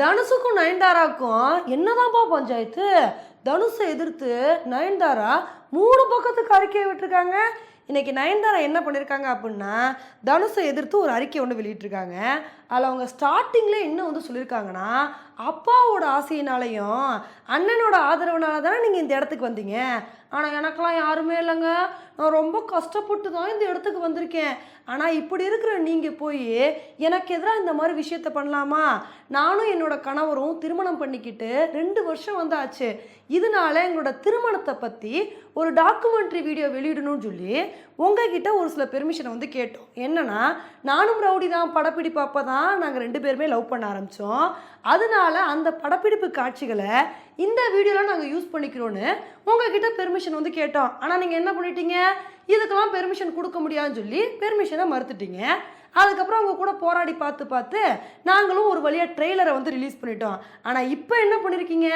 தனுஷுக்கும் நயன்தாராக்கும் என்னதான்ப்பா பஞ்சாயத்து? தனுஷை எதிர்த்து நயன்தாரா மூணு பக்கத்துக்கு அறிக்கையை விட்டுருக்காங்க. இன்றைக்கி நயன்தாரா என்ன பண்ணியிருக்காங்க அப்படின்னா தனுஷை எதிர்த்து ஒரு அறிக்கை ஒன்று வெளியிட்டிருக்காங்க. அதில் அவங்க ஸ்டார்டிங்கில் என்ன வந்து சொல்லியிருக்காங்கன்னா அப்பாவோட ஆசையினாலையும் அண்ணனோட ஆதரவுனால தானே நீங்கள் இந்த இடத்துக்கு வந்தீங்க? ஆனால் எனக்கெல்லாம் யாருமே இல்லைங்க. நான் ரொம்ப கஷ்டப்பட்டு தான் இந்த இடத்துக்கு வந்திருக்கேன். ஆனால் இப்படி இருக்கிற நீங்கள் போய் எனக்கு எதிராக இந்த மாதிரி விஷயத்த பண்ணலாமா? நானும் என்னோட கணவரும் திருமணம் பண்ணிக்கிட்டு ரெண்டு வருஷம் வந்தாச்சு. இதனால எங்களோட திருமணத்தை பற்றி ஒரு டாக்குமெண்ட்ரி வீடியோ வெளியிடணும்னு சொல்லி உங்ககிட்ட ஒரு சில பெர்மிஷனை வந்து கேட்டோம். என்னன்னா நானும் ரவுடி தான் படப்பிடிப்பு அப்போ தான் நாங்கள் ரெண்டு பேருமே லவ் பண்ண ஆரம்பித்தோம் அதனால அந்த படப்பிடிப்பு காட்சிகளை இந்த வீடியோவில் நாங்கள் யூஸ் பண்ணிக்கிறோன்னு உங்ககிட்ட பெர்மிஷன் வந்து கேட்டோம். ஆனால் நீங்கள் என்ன பண்ணிட்டீங்க? இதுக்கெல்லாம் பெர்மிஷன் கொடுக்க முடியாதுன்னு சொல்லி பெர்மிஷனை மறுத்துட்டீங்க. அதுக்கப்புறம் அவங்க கூட போராடி பார்த்து பார்த்து நாங்களும் ஒரு வழியாக ட்ரெய்லரை வந்து ரிலீஸ் பண்ணிட்டோம். ஆனால் இப்போ என்ன பண்ணியிருக்கீங்க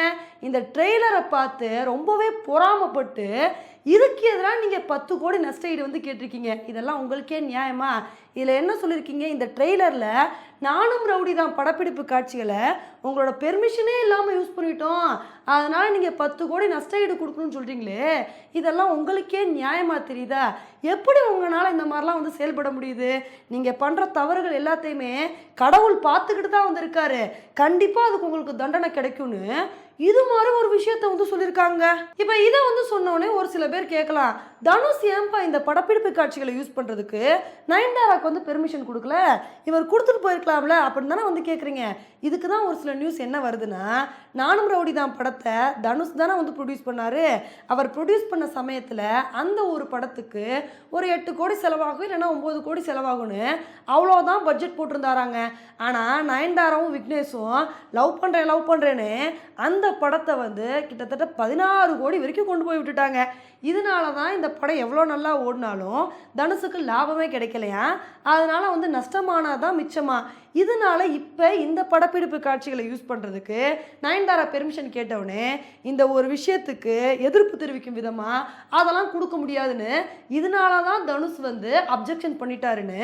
இந்த ட்ரெய்லரை பார்த்து ரொம்பவே பொறாமப்பட்டு இதுக்கு எதிராக நீங்கள் பத்து கோடி நஷ்ட ஈடு வந்து கேட்டிருக்கீங்க. இதெல்லாம் உங்களுக்கே நியாயமா? இதில் என்ன சொல்லியிருக்கீங்க இந்த ட்ரெய்லரில் நானும் ரவுடி தான் படப்பிடிப்பு காட்சிகளை உங்களோட பெர்மிஷனே இல்லாமல் யூஸ் பண்ணிட்டோம். அதனால் நீங்கள் பத்து கோடி நஷ்ட ஈடு கொடுக்கணும்னு சொல்கிறீங்களே இதெல்லாம் உங்களுக்கே நியாயமாக தெரியுதா? எப்படி உங்களால் இந்த மாதிரிலாம் வந்து செயல்பட முடியுது? நீங்கள் பண்ணுற தவறுகள் எல்லாத்தையுமே கடவுள் பார்த்துக்கிட்டு தான் வந்திருக்காரு. கண்டிப்பாக அதுக்கு உங்களுக்கு தண்டனை கிடைக்கும்னு இது மாதிரி ஒரு விஷயத்த வந்து சொல்லியிருக்காங்க இப்போ இதை வந்து சொன்னோடனே ஒரு சில பேர் கேட்கலாம். தனுஷ் ஏன்பா இந்த படப்பிடிப்பு காட்சிகளை யூஸ் பண்ணுறதுக்கு நயன்தாராக்கு வந்து பெர்மிஷன் கொடுக்கல. இவர் கொடுத்துட்டு போயிருக்கலாம்ல அப்படின்னு தானே வந்து கேட்குறீங்க இதுக்கு தான் ஒரு சில நியூஸ் என்ன வருதுன்னா நானும் ரவுடி தான் படத்தை தனுஷ் தானே வந்து ப்ரொடியூஸ் பண்ணார். அவர் ப்ரொடியூஸ் பண்ண சமயத்தில் அந்த ஒரு படத்துக்கு ஒரு எட்டு கோடி செலவாகும் இல்லைன்னா ஒம்பது கோடி செலவாகும்னு அவ்வளோதான் பட்ஜெட் போட்டிருந்தாராங்க. ஆனால் நயன்தாராவும் விக்னேஷும் லவ் பண்ணுறேன் லவ் பண்ணுறேன்னு அந்த படத்தை வந்து கிட்டத்தட்ட பதினாறு கோடி வரைக்கும் கொண்டு போய் விட்டுட்டாங்க. இதனால தான் இந்த படம் எவ்வளோ நல்லா ஓடினாலும் தனுஷுக்கு லாபமே கிடைக்கலையா? அதனால் வந்து நஷ்டமானதான் மிச்சமா? இதனால இப்போ இந்த படப்பிடிப்பு காட்சிகளை யூஸ் பண்ணுறதுக்கு நயன்தாரா பெர்மிஷன் கேட்டவுடனே இந்த ஒரு விஷயத்துக்கு எதிர்ப்பு தெரிவிக்கும் விதமாக அதெல்லாம் கொடுக்க முடியாதுன்னு இதனால தான் தனுஷ் வந்து அப்ஜெக்ஷன் பண்ணிட்டாருன்னு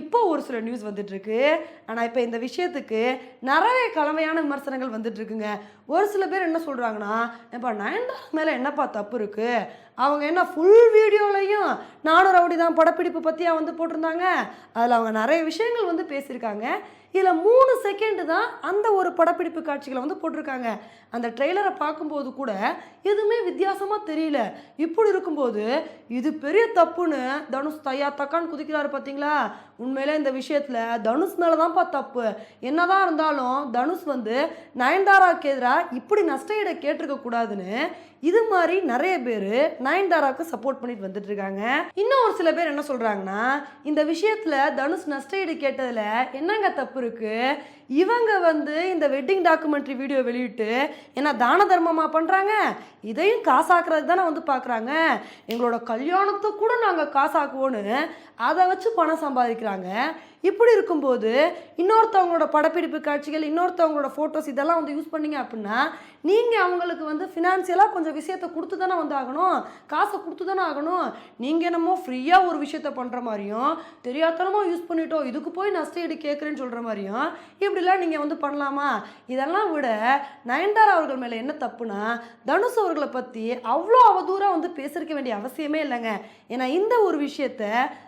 இப்போ ஒரு சில நியூஸ் வந்துட்டுருக்கு. ஆனால் இப்போ இந்த விஷயத்துக்கு நிறைய கலவையான விமர்சனங்கள் வந்துட்டுருக்குங்க. ஒரு சில பேர் என்ன சொல்கிறாங்கன்னா இப்போ நயன்தாரா மேலே என்னப்பா தப்பு இருக்குது அவங்க என்ன ஃபுல் வீடியோலையும் நானும் ரவுடி தான் படப்பிடிப்பு பற்றியா வந்து போட்டிருந்தாங்க? அதில் அவங்க நிறைய விஷயங்கள் வந்து பேசியிருக்காங்க. இதில் மூணு செகண்டு தான் அந்த ஒரு படப்பிடிப்பு காட்சிகளை வந்து போட்டிருக்காங்க. அந்த ட்ரெய்லரை பார்க்கும்போது கூட எதுவுமே வித்தியாசமாக தெரியல. இப்படி இருக்கும்போது இது பெரிய தப்புன்னு தனுஷ் தையா தக்கான்னு குதிக்கிறாரு பார்த்தீங்களா உண்மையிலே இந்த விஷயத்தில் தனுஷ் மேலே தான்ப்பா தப்பு. என்னதான் இருந்தாலும் தனுஷ் வந்து நயன்தாராவுக்கு எதிராக இப்படி நஷ்ட ஈடை கேட்டிருக்க கூடாதுன்னு இது மாதிரி நிறைய பேர் நயன்தாராவுக்கு சப்போர்ட் பண்ணிட்டு வந்துட்டு இருக்காங்க. இன்னும் ஒரு சில பேர் என்ன சொல்கிறாங்கன்னா இந்த விஷயத்தில் தனுஷ் நஷ்ட ஈடு கேட்டதில் என்னங்க தப்பு இருக்குது இவங்க வந்து இந்த வெட்டிங் டாக்குமெண்ட்ரி வீடியோ வெளியிட்டு என்ன தான தர்மமாக பண்ணுறாங்க இதையும் காசாக்குறது தானே வந்து பார்க்குறாங்க எங்களோட கல்யாணத்தை கூட நாங்கள் காசாக்குவோன்னு அதை வச்சு பணம் சம்பாதிக்கிறாங்க. இப்படி இருக்கும்போது இன்னொருத்தவங்களோட படப்பிடிப்பு காட்சிகள் இன்னொருத்தவங்களோட ஃபோட்டோஸ் இதெல்லாம் வந்து யூஸ் பண்ணீங்க அப்படின்னா நீங்கள் அவங்களுக்கு வந்து ஃபினான்சியலாக கொஞ்சம் விஷயத்தை கொடுத்து தானே வந்து ஆகணும். காசை கொடுத்து தானே ஆகணும். நீங்கள் என்னமோ ஃப்ரீயாக ஒரு விஷயத்த பண்ணுற மாதிரியும் தெரியாதனமாக யூஸ் பண்ணிட்டோம் இதுக்கு போய் நஷ்ட ஈடு கேட்குறேன்னு சொல்கிற மாதிரியும் இப்படிலாம் நீங்கள் வந்து பண்ணலாமா? இதெல்லாம் விட நயன்தாரா அவர்கள் மேலே என்ன தப்புனா தனுஷ் அவர்களை பற்றி அவ்வளோ அவதூறாக வந்து பேசிருக்க வேண்டிய அவசியமே இல்லைங்க. ஏன்னா இந்த ஒரு விஷயத்த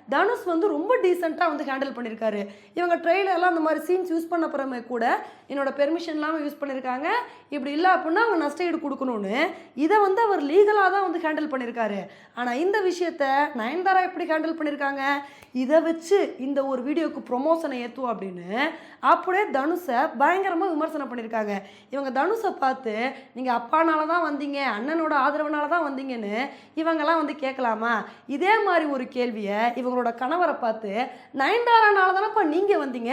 தனுஷ் வந்து ரொம்ப டீசெண்டாக வந்து ஹேண்டில் பண்ணியிருக்காரு இவங்க ட்ரெயிலர்லாம் அந்த மாதிரி சீன்ஸ் யூஸ் பண்ண பிறமே கூட என்னோட பெர்மிஷன் இல்லாமல் யூஸ் பண்ணியிருக்காங்க இப்படி இல்லை அப்படின்னா அவங்க நஷ்ட ஈடு கொடுக்கணும்னு. இதை வந்து அவர் லீகலாக தான் வந்து ஹேண்டில் பண்ணியிருக்காரு ஆனால் இந்த விஷயத்த நயன்தாரா எப்படி ஹேண்டில் பண்ணியிருக்காங்க இதை வச்சு இந்த ஒரு வீடியோக்கு ப்ரொமோஷனை ஏற்றுவோம் அப்படின்னு அப்படியே தனுஷை பயங்கரமாக விமர்சனம் பண்ணியிருக்காங்க இவங்க தனுஷை பார்த்து நீங்கள் அப்பானால தான் வந்தீங்க அண்ணனோட ஆதரவுனால தான் வந்தீங்கன்னு இவங்கெல்லாம் வந்து கேட்கலாமா இதே மாதிரி ஒரு கேள்வியை இவங்க இவங்களோட கணவரை பார்த்து நயன்தாரானால தானப்பா நீங்கள் வந்தீங்க?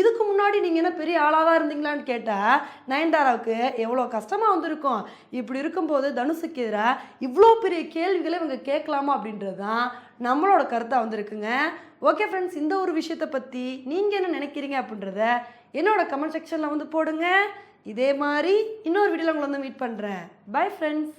இதுக்கு முன்னாடி நீங்கள் என்ன பெரிய ஆளாக தான் இருந்தீங்களான்னு கேட்டால் நயன்தாராவுக்கு எவ்வளோ கஷ்டமாக வந்திருக்கும். இப்படி இருக்கும்போது தனுஷுக்கு எதிராக இவ்வளோ பெரிய கேள்விகளை இவங்க கேட்கலாமா அப்படின்றது தான் நம்மளோட கருத்தாக வந்திருக்குங்க. ஓகே ஃப்ரெண்ட்ஸ் இந்த ஒரு விஷயத்தை பற்றி நீங்கள் என்ன நினைக்கிறீங்க அப்படின்றத என்னோட கமெண்ட் செக்ஷனில் வந்து போடுங்க. இதே மாதிரி இன்னொரு வீடியோவில் உங்களை வந்து மீட் பண்ணுறேன் பை ஃப்ரெண்ட்ஸ்